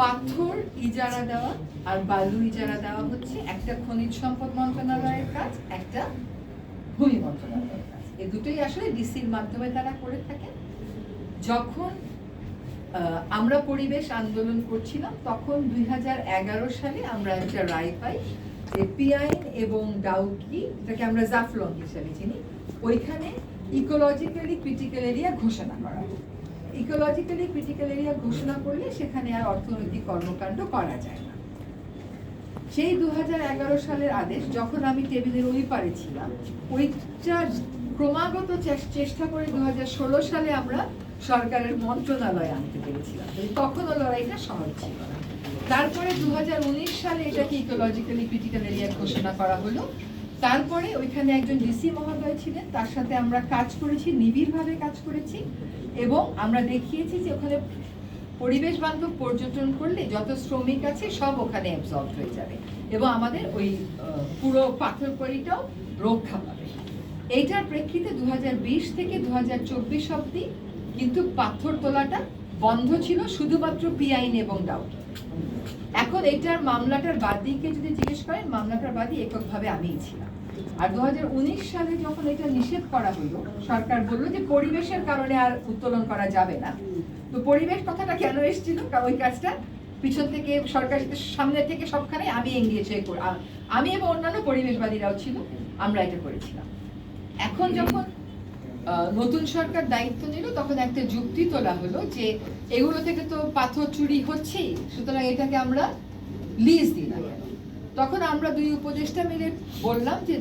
পাথর ইজারা দেওয়া আর বালু ইজারা দেওয়া হচ্ছে। একটা খনিজ সম্পদ মন্ত্রণালয়ের কাজ, একটা ভূমি মন্ত্রণালয়ের কাজ। এই দুটোই আসলে ডিসির মাধ্যমে তারা করে থাকে। যখন আমরা পরিবেশ আন্দোলন করছিলাম, তখন দুই হাজার এগারো সালে আমরা একটা রায় পাই যে পিআইন এবং ডাউকি, এটাকে আমরা জাফলং হিসেবে চিনি, ওইখানে ইকোলজিক্যালি ক্রিটিক্যাল এরিয়া ঘোষণা করা ইকোলজিক্যালি ক্রিটিক্যাল এরিয়া ঘোষণা করলে সেখানে আর অর্থনৈতিক কর্মকাণ্ড করা যায় না। সেই দু সালের আদেশ যখন আমি টেবিলের ওই পারে ছিলাম, ওইটা ক্রমাগত চেষ্টা করে দু সালে আমরা সরকারের মন্ত্রণালয়ে আনতে পেরেছিলাম। তখনও লড়াইটা সহজ ছিল না। তারপরে দু হাজার উনিশ সালে এটাকে ইকোলজিক্যালি ক্রিটিক্যাল এরিয়া ঘোষণা করা হলো। তারপরে ওইখানে একজন ডিসি মহোদয় ছিলেন, তার সাথে আমরা কাজ করেছি, নিবিড়ভাবে কাজ করেছি। এবং আমরা দেখিয়েছি যে ওখানে পরিবেশ বান্ধব পর্যটন করলে যত শ্রমিক আছে সব ওখানে অ্যাবজর্ব হয়ে যাবে। এবং আমাদের ওই পুরো পাথর করিটাও রক্ষা পাবে। এইটার প্রেক্ষিতে দু হাজার বিশ থেকে দু হাজার চব্বিশ অবধি কিন্তু পাথর তোলাটা বন্ধ ছিল শুধুমাত্র পিআইন এবং ডাউট এখন এটার মামলাটার বাদীকে যদি জিজ্ঞেস করেন, মামলাটার বাদী এককভাবে আমিই ছিলাম। আর দু সালে যখন এটা নিষেধ করা হলো, সরকার বলল যে পরিবেশের কারণে আর উত্তোলন করা যাবে না। তো পরিবেশ কথাটা কেন এসেছিল? ওই কাজটা পিছন থেকে সরকার সামনে থেকে সবখানে আমি আ- আমি এবং অন্যান্য পরিবেশবাদীরাও ছিল, আমরা এটা করেছিলাম। এখন যখন নতুন সরকার দায়িত্ব নিল, তখন একটা যুক্তি তোলা হলো যে এগুলো থেকে তো পাথর চুরি হচ্ছেই, সুতরাং এটাকে আমরা লিজ দিই না তখন আমরা দুই উপদেষ্টা মিলে বললাম যে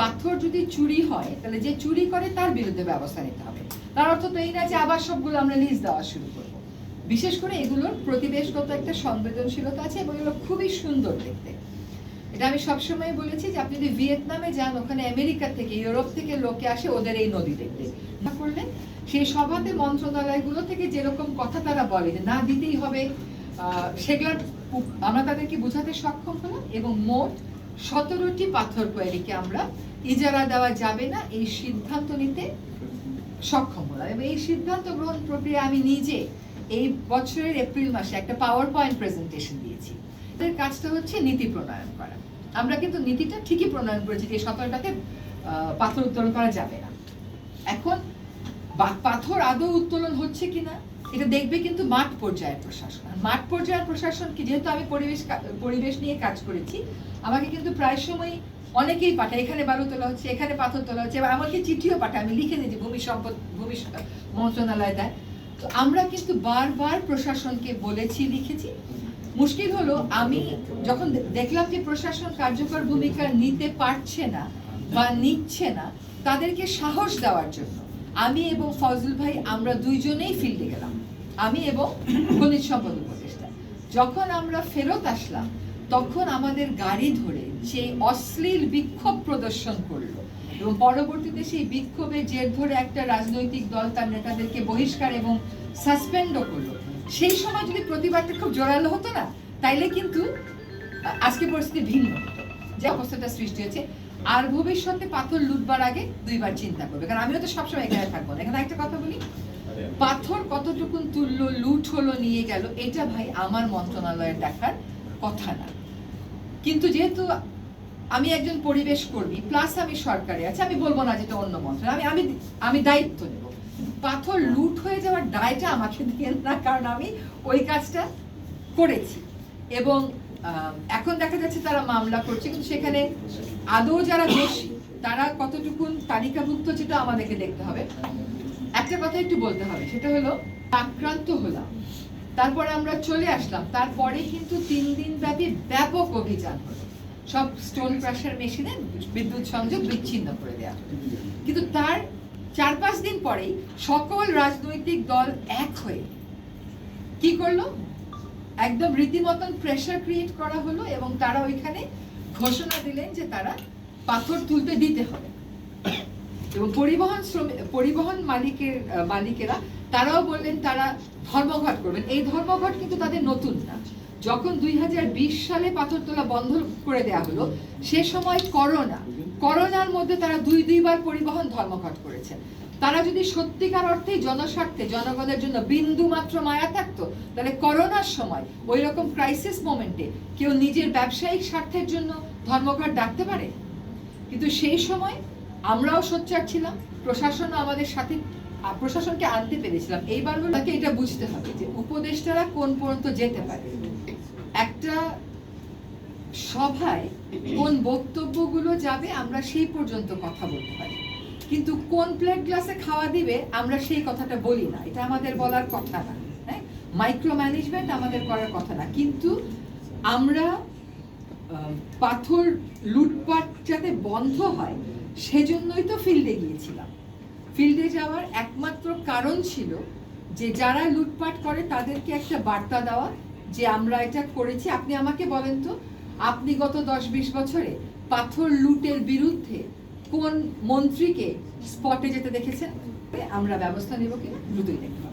পাথর যদি চুরি হয়, তাহলে যে চুরি করে তার বিরুদ্ধে ব্যবস্থা নিতে হবে। তার অর্থ তো এই না যে আবার সবগুলো আমরা লিজ দেওয়া শুরু করব। বিশেষ করে এগুলোর প্রতিবেশগত একটা সংবেদনশীলতা আছে এবং এগুলো খুবই সুন্দর দেখতে। এটা আমি সবসময় বলেছি যে আপনি যদি ভিয়েতনামে যান, ওখানে আমেরিকা থেকে, ইউরোপ থেকে লোকে আসে ওদের এই নদী দেখতে। না করলে সেই সভাতে মন্ত্রণালয়গুলো থেকে যেরকম কথা তারা বলে যে না দিতেই হবে উপ- আমরা তাদেরকে বোঝাতে সক্ষম হলাম এবং মোট সতেরোটি পাথর কোয়ারিকে আমরা ইজারা দেওয়া যাবে না, এই সিদ্ধান্ত নিতে সক্ষম হলাম। এবং এই সিদ্ধান্ত গ্রহণ প্রক্রিয়া আমি নিজে এই বছরের এপ্রিল মাসে একটা পাওয়ার পয়েন্ট প্রেজেন্টেশন দিয়েছি। এদের কাজটা হচ্ছে নীতি প্রণয়ন করা। আমরা কিন্তু নীতিটা ঠিকই প্রণয়ন করেছি যে সতেরোটাতে পাথর উত্তোলন করা যাবে না। এখন পাথর আদৌ উত্তোলন হচ্ছে কিনা, এটা দেখবে কিন্তু মাঠ পর্যায়ের প্রশাসন। আর মাঠ পর্যায়ের প্রশাসন কি? যেহেতু আমি পরিবেশ পরিবেশ নিয়ে কাজ করেছি, আমাকে কিন্তু প্রায় সময় অনেকেই পাঠায় এখানে বালু তোলা হচ্ছে, এখানে পাথর তোলা হচ্ছে, এবার আমাকে চিঠিও পাঠায় আমি লিখে দিয়েছি, ভূমি সম্পদ, ভূমি মন্ত্রণালয় দেয়। তো আমরা কিন্তু বারবার প্রশাসনকে বলেছি, লিখেছি মুশকিল হলো আমি যখন দেখলাম যে প্রশাসন কার্যকর ভূমিকা নিতে পারছে না বা নিচ্ছে না, তাদেরকে সাহস দেওয়ার জন্য আমি এবং ফজল ভাই আমরা দুইজনেই ফিল্ডে গেলাম। আমি এবং খনিজ সম্পদ উপদেষ্টা। যখন আমরা ফেরত আসলাম, তখন আমাদের গাড়ি ধরে সেই অশ্লীল বিক্ষোভ প্রদর্শন করল এবং পরবর্তীতে সেই বিক্ষোভে জের ধরে একটা রাজনৈতিক দল তার নেতাদেরকে বহিষ্কার এবং সাসপেন্ডও করল। সেই সময় যদি প্রতিবাদটা খুব জোরালো হতো না তাইলে কিন্তু আজকে পরিস্থিতি ভিন্ন হতো। যে অবস্থাটা সৃষ্টি হয়েছে আর ভবিষ্যতে পাথর লুটবার আগে দুইবার চিন্তা করবে। কারণ আমিও তো সবসময় এখানে থাকব না। এখানে একটা কথা বলি পাথর কতটুকুন তুললো লুট হলো নিয়ে গেল এটা ভাই আমার মন্ত্রণালয়ের দেখার কথা না। কিন্তু যেহেতু আমি একজন পরিবেশ কর্মী প্লাস আমি সরকারে আছি আমি বলব না যেটা অন্য মন্ত্রণালয় আমি আমি আমি দায়িত্ব নেব। পাথর লুট হয়ে যাওয়ার দায়টা আমাকে দিয়ে না, কারণ আমি ওই কাজটা করেছি। এবং এখন দেখা যাচ্ছে তারা মামলা করছে, কিন্তু সেখানে আদৌ যারা দোষী, তারা কতটুকুন তালিকাভুক্ত যেটা আমাদেরকে দেখতে হবে। একটা কথা একটু বলতে হবে, সেটা হলো, আক্রান্ত হলাম, তারপরে আমরা চলে আসলাম, তারপরে কিন্তু তিন দিন ব্যাপী ব্যাপক অভিযান সব স্টোন ক্রাশার মেশিনে বিদ্যুৎ সংযোগ বিচ্ছিন্ন করে দেওয়া কিন্তু তার চার পাঁচ দিন পরেই সকল রাজনৈতিক দল এক হয়ে কি করল? একদম রীতিমতন প্রেশার ক্রিয়েট করা হলো এবং তারা ওইখানে ঘোষণা দিলেন যে তারা পাথর তুলতে দিতে হবে। এবং পরিবহন শ্রমিক পরিবহন মালিকের, মালিকেরা তারাও বললেন তারা ধর্মঘট করবেন। এই ধর্মঘট কিন্তু তাদের নতুন না। যখন দুই হাজার বিশ সালে পাথর তোলা বন্ধ করে দেয়া হলো, সে সময় করোনা। করোনার মধ্যে তারা দুই দুইবার পরিবহন ধর্মঘট করেছে। তারা যদি সত্যিকার অর্থে জনস্বার্থে, জনগণের জন্য বিন্দু মাত্র মায়া থাকতো, তাহলে করোনার সময় ওই রকম ক্রাইসিস মোমেন্টে কেউ নিজের ব্যবসায়িক স্বার্থের জন্য ধর্মঘট ডাকতে পারে? কিন্তু সেই সময় আমরাও সোচ্চার ছিলাম, প্রশাসনও আমাদের সাথে প্রশাসনকে আনতে পেরেছিলাম। এইবার তাকে এটা বুঝতে হবে যে উপদেষ্টারা কোন পর্যন্ত যেতে পারে। একটা সভায় কোন বক্তব্যগুলো যাবে আমরা সেই পর্যন্ত কথা বলতে পারি। কিন্তু কোন প্লেট গ্লাসে খাওয়া দিবে আমরা সেই কথাটা বলি না। এটা আমাদের বলার কথা না হ্যাঁ? মাইক্রো ম্যানেজমেন্ট আমাদের করার কথা না। কিন্তু আমরা পাথর লুটপাট যাতে বন্ধ হয়, সেজন্যই তো ফিল্ডে গিয়েছিলাম। ফিল্ডে যাওয়ার একমাত্র কারণ ছিল যে যারা লুটপাট করে তাদেরকে একটা বার্তা দেওয়া যে আমরা এটা করেছি, আপনি আমাকে বলেন তো, আপনি গত দশ বিশ বছরে পাথর লুটের বিরুদ্ধে কোন মন্ত্রীকে স্পটে যেতে দেখেছেন? আমরা ব্যবস্থা নেব কিনা দ্রুতই দেখব।